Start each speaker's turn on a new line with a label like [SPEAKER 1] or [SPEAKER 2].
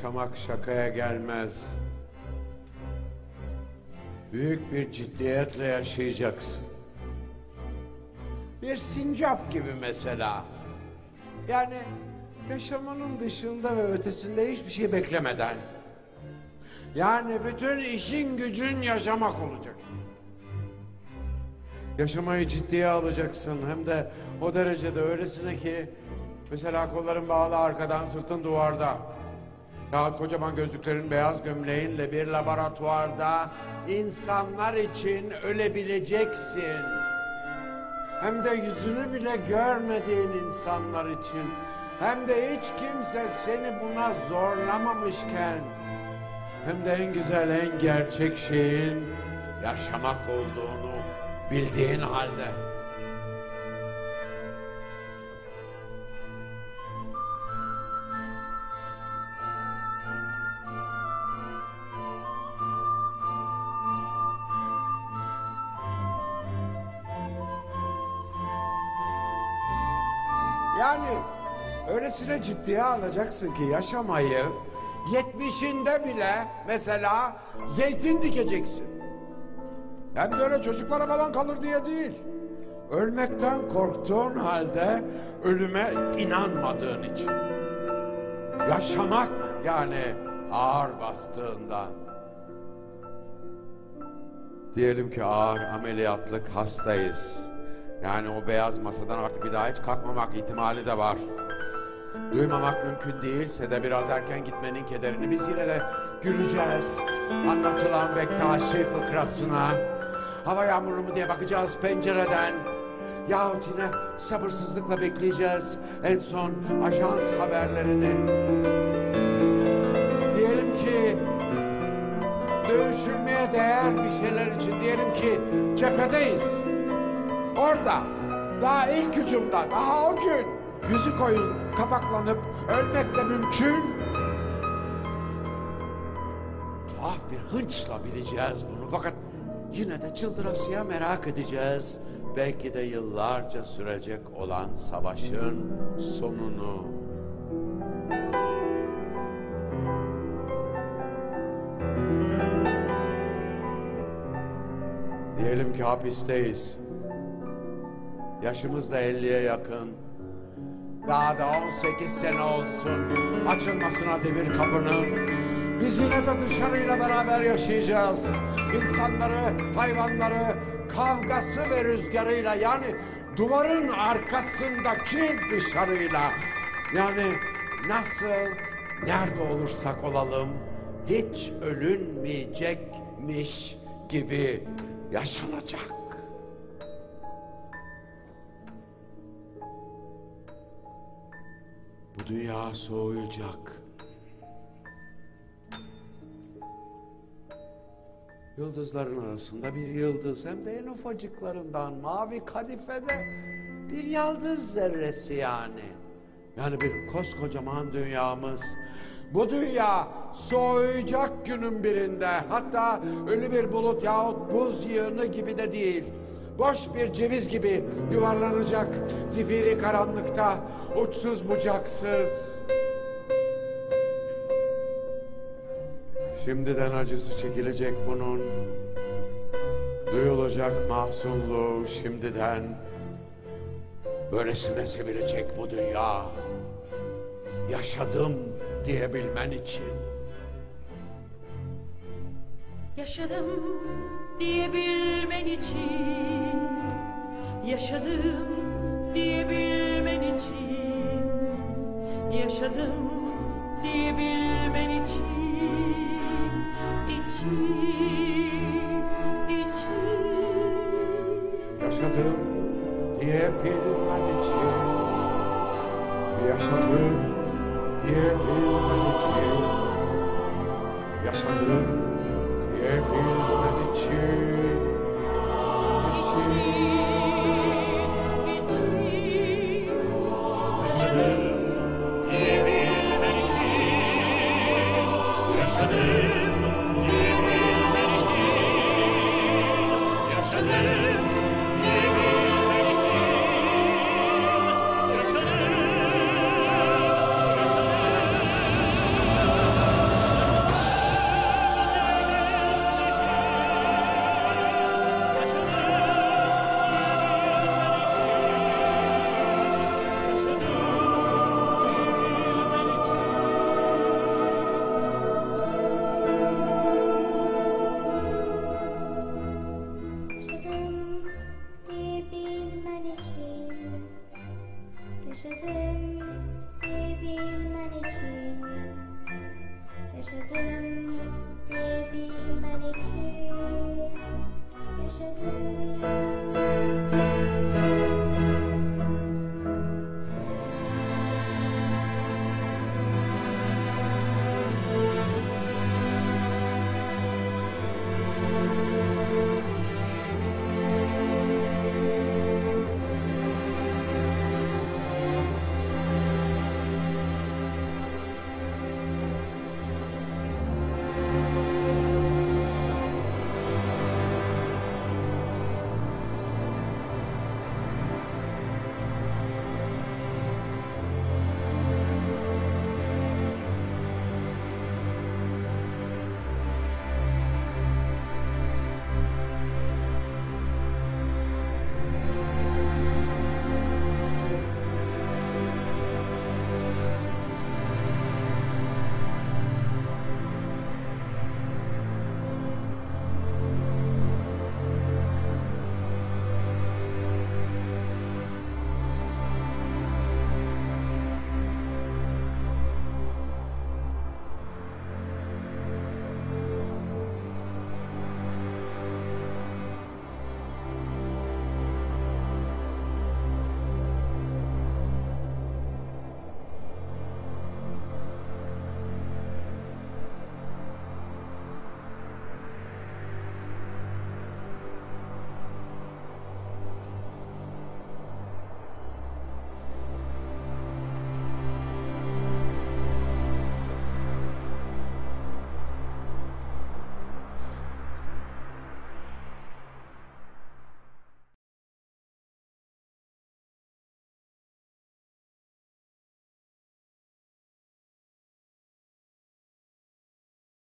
[SPEAKER 1] yaşamak şakaya gelmez. Büyük bir ciddiyetle yaşayacaksın. Bir sincap gibi mesela. Yani yaşamanın dışında ve ötesinde hiçbir şey beklemeden. Yani bütün işin gücün yaşamak olacak. Yaşamayı ciddiye alacaksın hem de o derecede öylesine ki mesela kolların bağlı arkadan sırtın duvarda. Yahut kocaman gözlüklerin beyaz gömleğinle bir laboratuvarda insanlar için ölebileceksin. Hem de yüzünü bile görmediğin insanlar için. Hem de hiç kimse seni buna zorlamamışken. Hem de en güzel, en gerçek şeyin yaşamak olduğunu bildiğin halde. Yani öylesine ciddiye alacaksın ki yaşamayı yetmişinde bile mesela zeytin dikeceksin. Hem de öyle çocuklara falan kalır diye değil. Ölmekten korktuğun halde ölüme inanmadığın için. Yaşamak yani ağır bastığında. Diyelim ki ağır ameliyatlık hastayız. Yani o beyaz masadan artık bir daha hiç kalkmamak ihtimali de var. Duymamak mümkün değilse de biraz erken gitmenin kederini biz yine de güleceğiz. Anlatılan Bektaşi fıkrasına. Hava yağmurlu mu diye bakacağız pencereden. Yahut yine sabırsızlıkla bekleyeceğiz en son ajans haberlerini. Diyelim ki dövüşülmeye değer bir şeyler için diyelim ki cephedeyiz. Orada daha ilk hücumda daha o gün yüzü koyun kapaklanıp ölmek de mümkün. Tuhaf bir hınçla bileceğiz bunu fakat yine de çıldırasıya merak edeceğiz. Belki de yıllarca sürecek olan savaşın sonunu. Diyelim ki hapisteyiz. Yaşımız da 50'ye yakın. Daha da 18 sene olsun. Açılmasına devir kapının. Biz yine de dışarıyla beraber yaşayacağız. İnsanları, hayvanları, kavgası ve rüzgarıyla yani duvarın arkasındaki dışarıyla. Yani nasıl, nerede olursak olalım hiç ölünmeyecekmiş gibi yaşanacak. Bu dünya soğuyacak. Yıldızların arasında bir yıldız hem de en ufacıklarından mavi kadifede bir yıldız zerresi yani. Yani bir koskocaman dünyamız. Bu dünya soğuyacak günün birinde. Hatta ölü bir bulut yahut buz yığını gibi de değil. Boş bir ceviz gibi yuvarlanacak zifiri karanlıkta uçsuz bucaksız. Şimdiden acısı çekilecek bunun. Duyulacak mahzunluğu şimdiden. Böylesine sevilecek bu dünya. Yaşadım diyebilmen için.
[SPEAKER 2] Yaşadım diyebilmen için Yaşadım diyebilmen için Yaşadım diyebilmen için İçim, içim
[SPEAKER 1] Yaşadım diyebilmen için. Yaşadım diyebilmen için. Yaşadım diyebilmen için.
[SPEAKER 2] İçim,